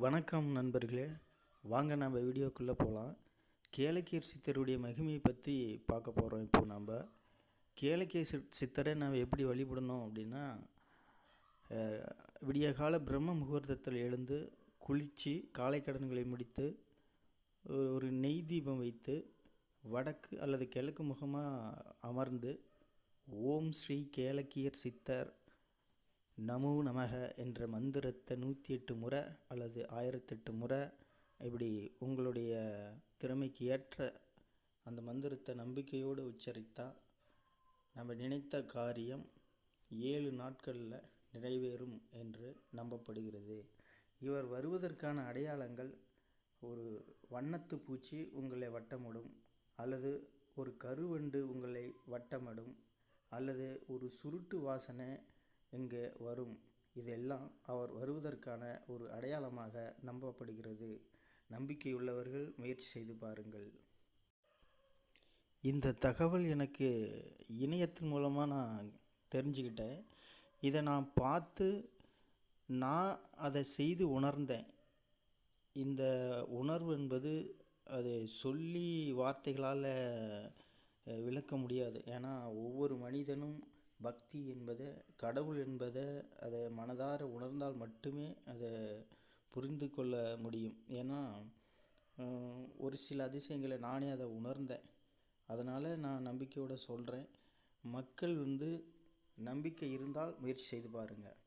வணக்கம் நண்பர்களே. வாங்க நம்ம வீடியோக்குள்ளே போகலாம் கேளக்கியர் சித்தருடைய மகிமையை பற்றி பார்க்க போகிறோம் இப்போ நம்ம. கேளக்கிய சித் சித்தரை நாம் எப்படி வழிபடணும் அப்படின்னா விடியகால விடிய கால பிரம்ம முகூர்த்தத்தில் எழுந்து குளித்து காலை கடன்களை முடித்து ஒரு- ஒரு நெய் தீபம் வைத்து வடக்கு அல்லது கிழக்கு முகமாக அமர்ந்து ஓம் ஸ்ரீ கேளக்கியர் சித்தர் நமோ நமக என்ற மந்திரத்தை நூற்றி எட்டு முறை அல்லது ஆயிரத்தெட்டு முறை இப்படி உங்களுடைய திறமைக்கு ஏற்ற அந்த மந்திரத்தை நம்பிக்கையோடு உச்சரித்தால் நம்ம நினைத்த காரியம் ஏழு நாட்களில் நிறைவேறும் என்று நம்பப்படுகிறது. இவர் வருவதற்கான அடையாளங்கள் ஒரு வண்ணத்து பூச்சி உங்களை வட்டமிடும் அல்லது ஒரு கருவண்டு உங்களை வட்டமிடும் அல்லது ஒரு சுருட்டு வாசனை இங்கு வரும்? இதெல்லாம் அவர் வருவதற்கான ஒரு அடையாளமாக நம்பப்படுகிறது. நம்பிக்கையுள்ளவர்கள் முயற்சி செய்து பாருங்கள். இந்த தகவல் எனக்கு இணையத்தின் மூலமாக நான் தெரிஞ்சுக்கிட்டேன். இதை நான் பார்த்து நான் அதை செய்து உணர்ந்தேன். இந்த உணர்வு என்பது அது சொல்லி வார்த்தைகளால் விளக்க முடியாது. ஏன்னா ஒவ்வொரு மனிதனும் பக்தி என்பதை கடவுள் என்பதை அதை மனதார உணர்ந்தால் மட்டுமே அதை புரிந்து கொள்ள முடியும். ஏன்னா ஒரு சில அதிசயங்களை நானே அதை உணர்ந்தேன். அதனால் நான் நம்பிக்கையோடு சொல்கிறேன் மக்கள் வந்து நம்பிக்கை இருந்தால் முயற்சி செய்து பாருங்கள்